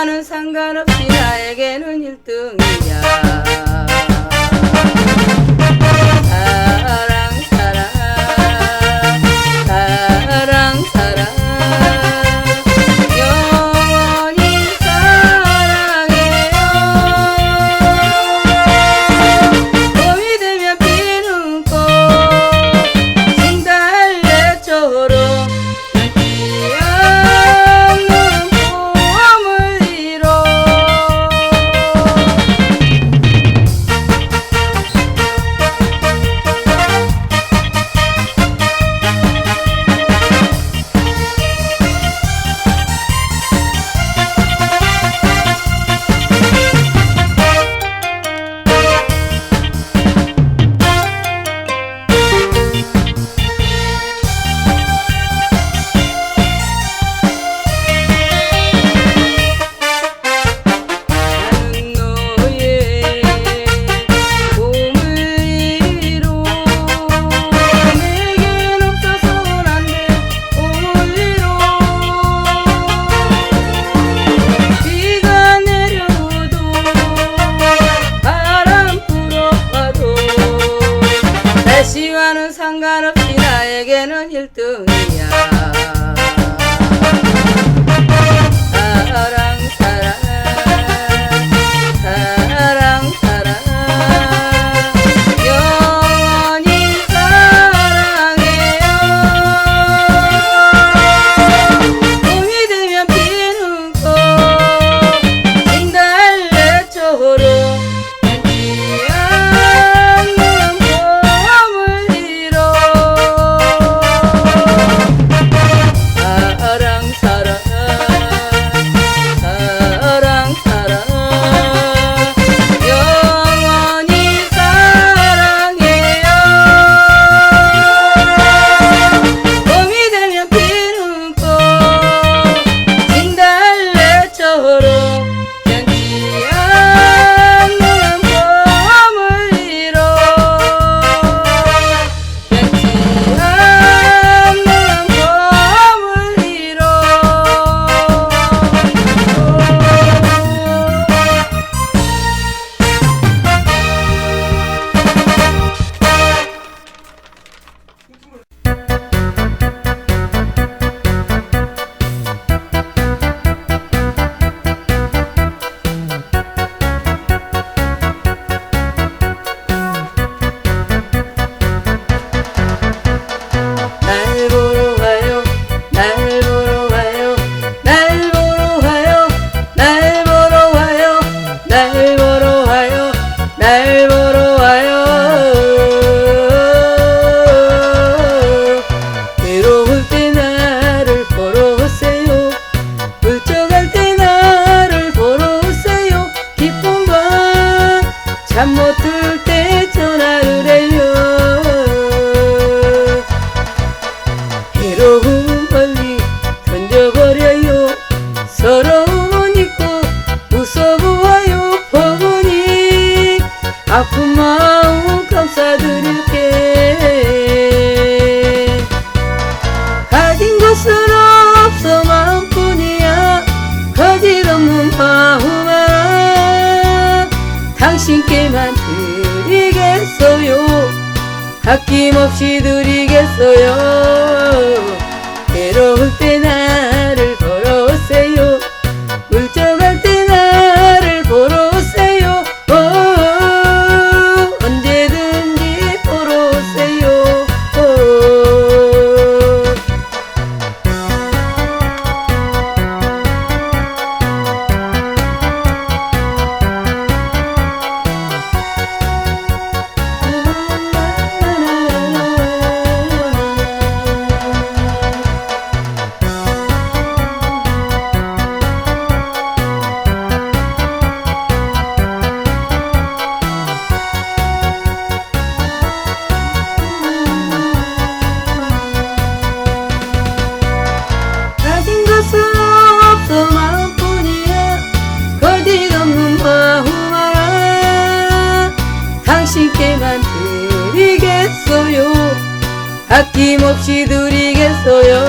나는 상관없이 나에게는 1등. 말없이 나에게는 일등이야. 사랑 사랑 사랑 사랑. 영원히 사랑해요. 봄이 되면 피는 꽃 진달래처럼 괴로움은 멀리 던져버려요. 서러움은 잊고 웃어보아요 보니 아픈 마음 감싸드릴게. 가진 것은 없어 마음뿐이야. 거짓없는 마음 하나 당신께만 드리겠어요 아낌없이 드리겠어요. 괴로울 때나 당신께만 드리겠어요. 아낌없이 드리겠어요